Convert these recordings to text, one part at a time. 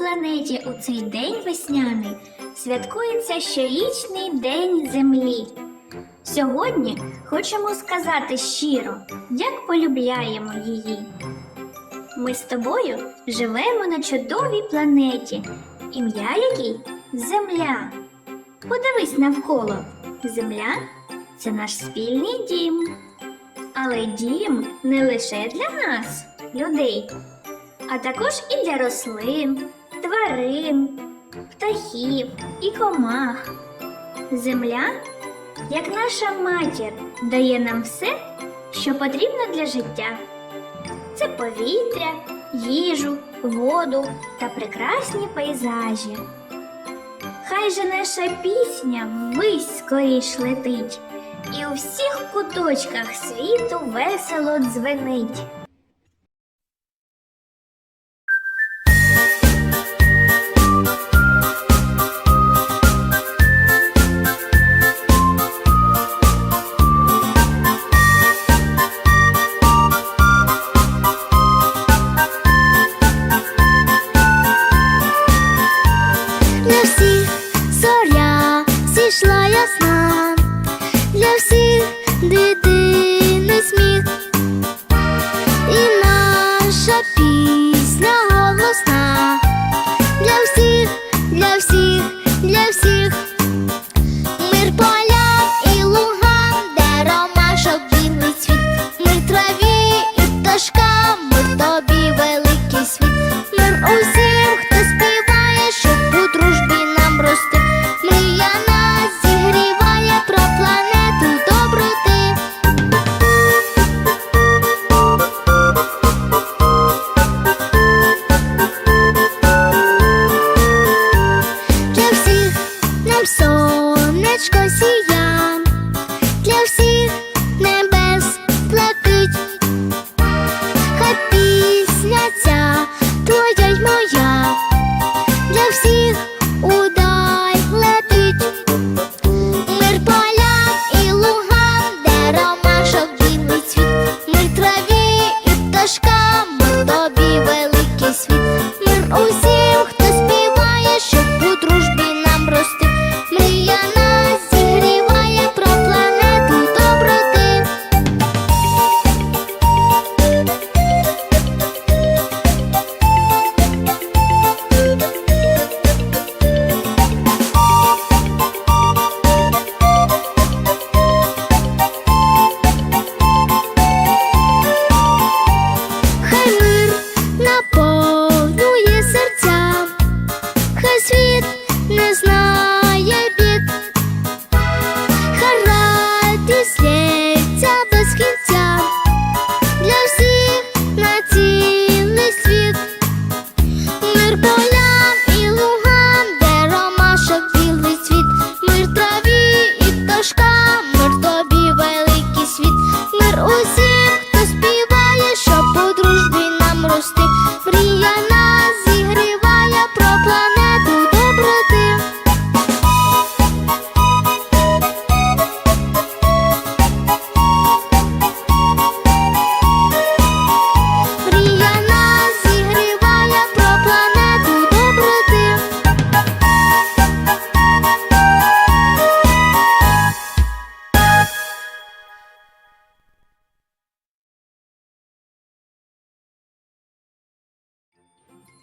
планеті у цей день весняний святкується щорічний День Землі. Сьогодні хочемо сказати щиро, як полюбляємо її. Ми з тобою живемо на чудовій планеті, ім'я якій Земля. Подивись навколо. Земля це наш спільний дім. Але дім не лише для нас, людей, а також і для рослин, тварин, птахів і комах. Земля, як наша матір, дає нам все, що потрібно для життя. Це повітря, їжу, воду та прекрасні пейзажі. Хай же наша пісня ввись скоріш летить, і у всіх куточках світу весело дзвенить.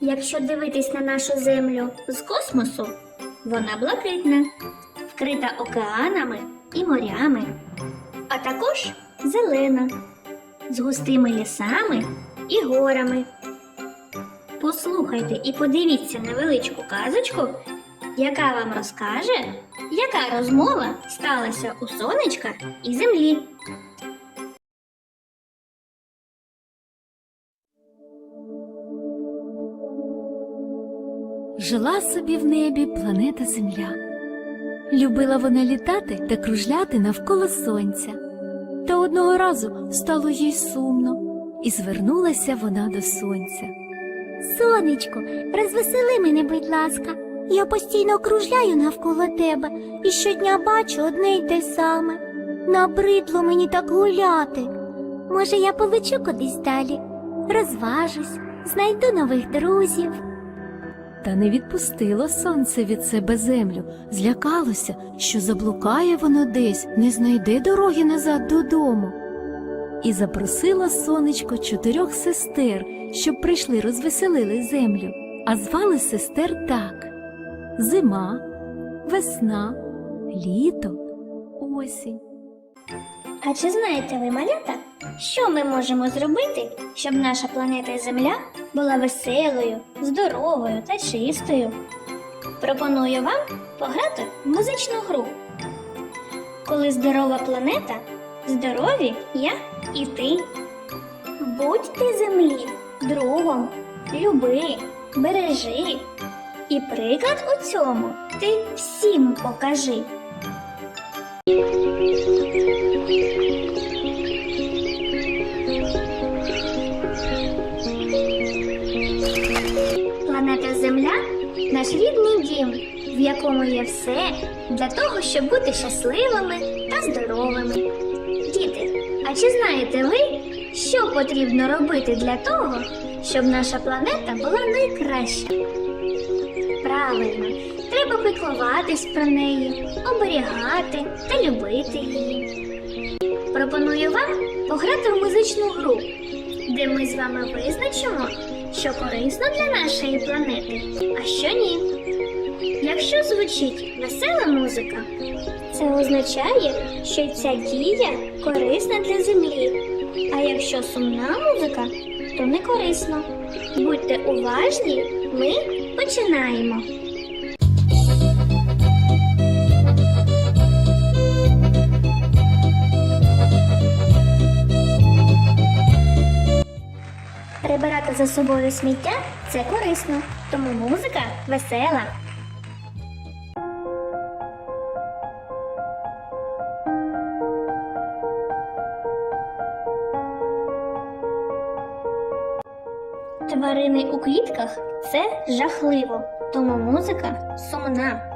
Якщо дивитись на нашу землю з космосу, вона блакитна, вкрита океанами і морями, а також зелена, з густими лісами і горами. Послухайте і подивіться невеличку казочку, яка вам розкаже, яка розмова сталася у сонечка і землі. Жила собі в небі планета Земля. Любила вона літати та кружляти навколо сонця. Та одного разу стало їй сумно, і звернулася вона до сонця. Сонечко, розвесели мене, будь ласка. Я постійно кружляю навколо тебе і щодня бачу одне й те саме. Набридло мені так гуляти. Може, я полечу кудись далі, розважусь, знайду нових друзів. Та не відпустило сонце від себе землю, злякалося, що заблукає воно десь, не знайде дороги назад додому. І запросила сонечко чотирьох сестер, щоб прийшли розвеселили землю, а звали сестер так: зима, весна, літо, осінь. А чи знаєте ви, малята, що ми можемо зробити, щоб наша планета Земля була веселою, здоровою та чистою? Пропоную вам пограти в музичну гру. Коли здорова планета, здорові я і ти. Будь ти землі другом, люби, бережи. І приклад у цьому ти всім покажи. Наш рідний дім, в якому є все для того, щоб бути щасливими та здоровими. Діти, а чи знаєте ви, що потрібно робити для того, щоб наша планета була найкраща? Правильно, треба піклуватись про неї, оберігати та любити її. Пропоную вам пограти в музичну гру, де ми з вами визначимо, що корисно для нашої планети, а що ні. Якщо звучить весела музика, це означає, що ця дія корисна для землі. А якщо сумна музика, то не корисно. Будьте уважні, ми починаємо. За собою сміття це корисно, тому музика весела. Тварини у квітках це жахливо, тому музика сумна.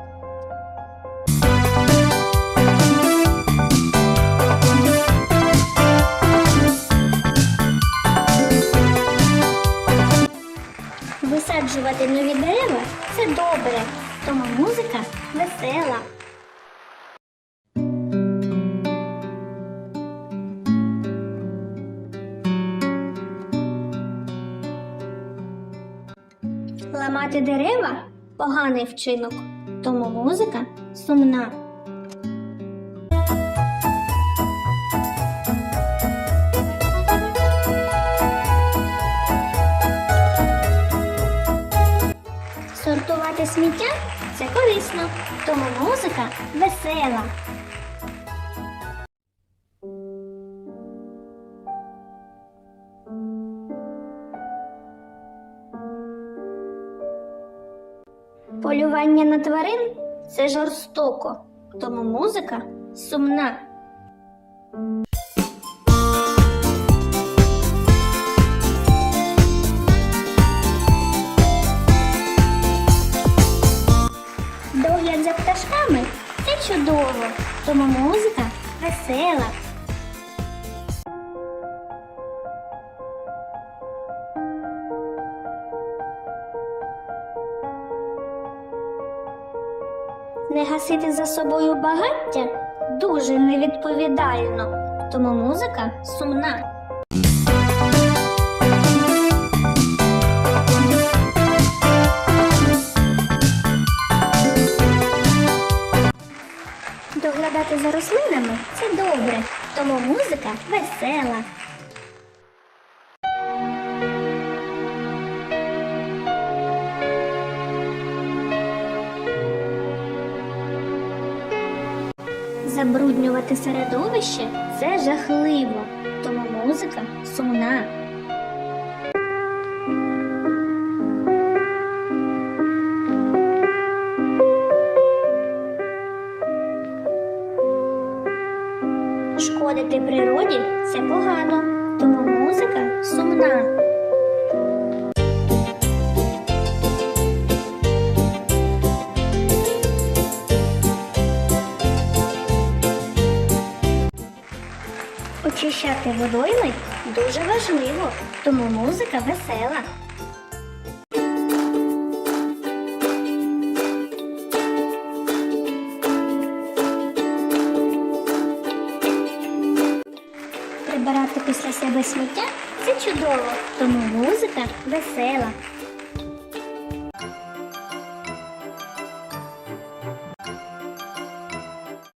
Висаджувати нові дерева це добре, тому музика весела. Ламати дерева поганий вчинок, тому музика сумна. Сортувати сміття це корисно, тому музика весела. Полювання на тварин це жорстоко, тому музика сумна. Весела. Не гасити за собою багаття дуже невідповідально, тому музика сумна. Доглядати за рослинами це добре, тому музика весела. Забруднювати середовище це жахливо, тому музика сумна. Природі це погано, тому музика сумна. Очищати водойми дуже важливо, тому музика весела. Себе сміття це чудово, тому музика весела.